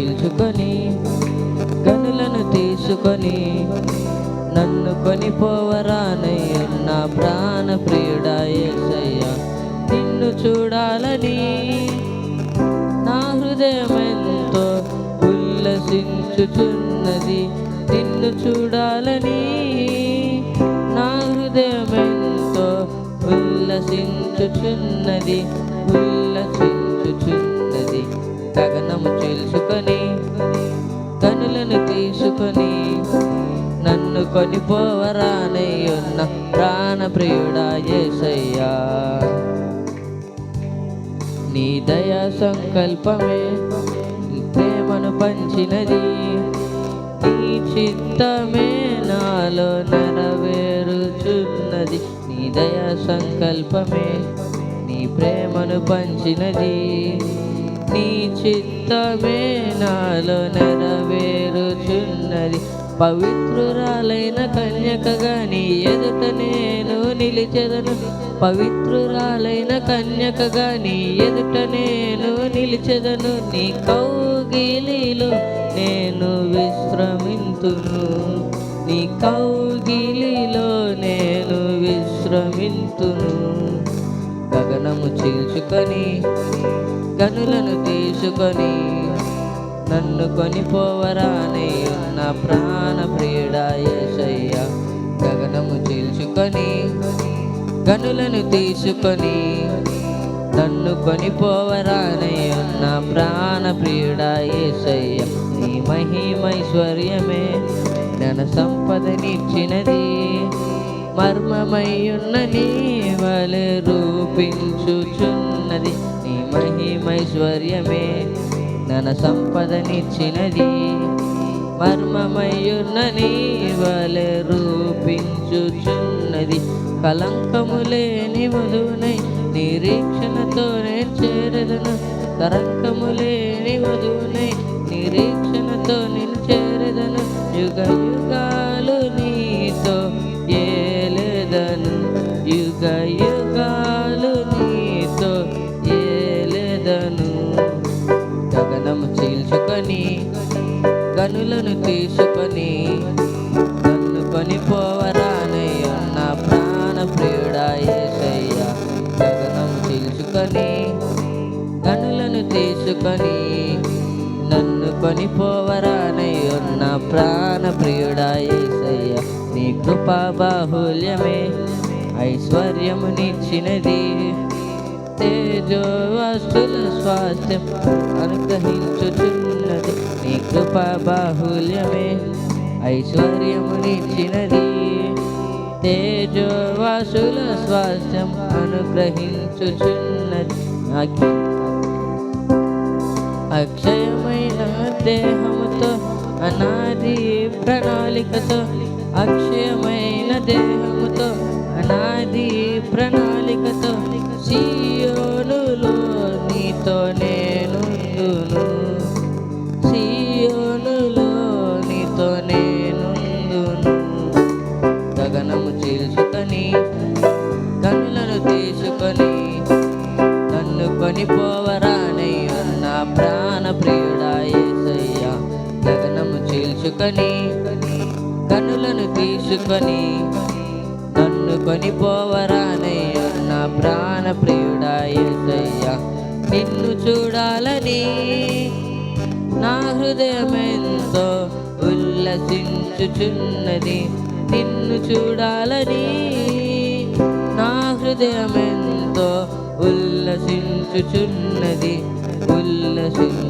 చీల్చుకొని కనులను తీసుకొని నన్ను కొనిపోవరానయ్యన్న ప్రాణ ప్రియుడా ఏసయ్య నిన్ను చూడాలని నా హృదయమెంతో ఉల్లసించుచున్నది. నిన్ను చూడాలని నా హృదయమెంతో ఉల్లసించుచున్నది ఉల్లసించుచున్నది. తగనము చేసుకొని కనులను తీసుకొని నన్ను కొనిపోవరానయ్యున్న ప్రాణప్రియుడా ఏసయ్యా. నీ దయా సంకల్పమే ప్రేమను పంచినది. నీ చిత్తమే నాలో నెరవేరుచున్నది. నీ దయా సంకల్పమే నీ ప్రేమను పంచినది. నీ చిత్తమే నాలో నెరవేరుచున్నది. పవిత్రురాలైన కన్యకగా నీ ఎదుట నేను నిలిచెదను. పవిత్రురాలైన కన్యకగా నీ ఎదుట నేను నిలిచెదను. నీ కౌగిలిలో నేను విశ్రమింతును. నీ కౌగిలిలో నేను విశ్రమింతును. మనము చీల్చుకొని కనులను తీసుకొని నన్ను కొనిపోవరానే ఉన్న ప్రాణ ప్రియుడా గగనము చీల్చుకొని కనులను తీసుకొని నన్ను కొనిపోవరానే ఉన్న ప్రాణ ప్రియుడా యేసయ్య. నీ మహిమైశ్వర్యమే నన సంపదనిచ్చినది మర్మమయ్యున్న నీ వలె రూపించుచున్నది. నీ మహిమైశ్వర్యమే నన సంపదనిచ్చినది మర్మమయ్యున్న నీ వలె రూపించుచున్నది. కలంకము లేని వధువునై నిరీక్షణతో నేను చేరదను కలంకము లేని వధువునై నిరీక్షణతో నేను చేరదను యుగ కనులను తీసుకొని నన్ను కొనిపోవరానై ఉన్న ప్రాణ ప్రియుడా యేసయ్య. గగనము చీల్చుకొని కనులను తీసుకొని నన్ను కొనిపోవరానై ఉన్న ప్రాణ ప్రియుడా యేసయ్య. నీ కృపా బాహుల్యమే ఐశ్వర్యమునిచ్చినది. తేజో వస్తుల స్వాస్థ్యం అనుగ్రహించు బాహుల్యమే ఐశ్వర్యమునిచ్చినది. తేజో వాసుల స్వాస్థ్యం అనుగ్రహించుచున్నది. అఖి- అక్షయమైన దేహముతో అనాది ప్రణాళికతో అక్షయమైన దేహముతో అనాది ప్రణాళికతో సియోనులో నన్ను పోవరానయ్యా ఉన్న ప్రాణ ప్రియుడా యేసయ్య గగనము చీల్చుకొని కనులను తీసుకొని నన్ను కొనిపోవరానై ఉన్న ప్రాణ ప్రియుడా ఏసయ్యా. నిన్ను చూడాలని నా హృదయమెంతో ఉల్లసించుచున్నది. నిన్ను చూడాలని నా హృదయమెంతో ఉల్లసించుచున్నది ఉల్లసించుచున్నది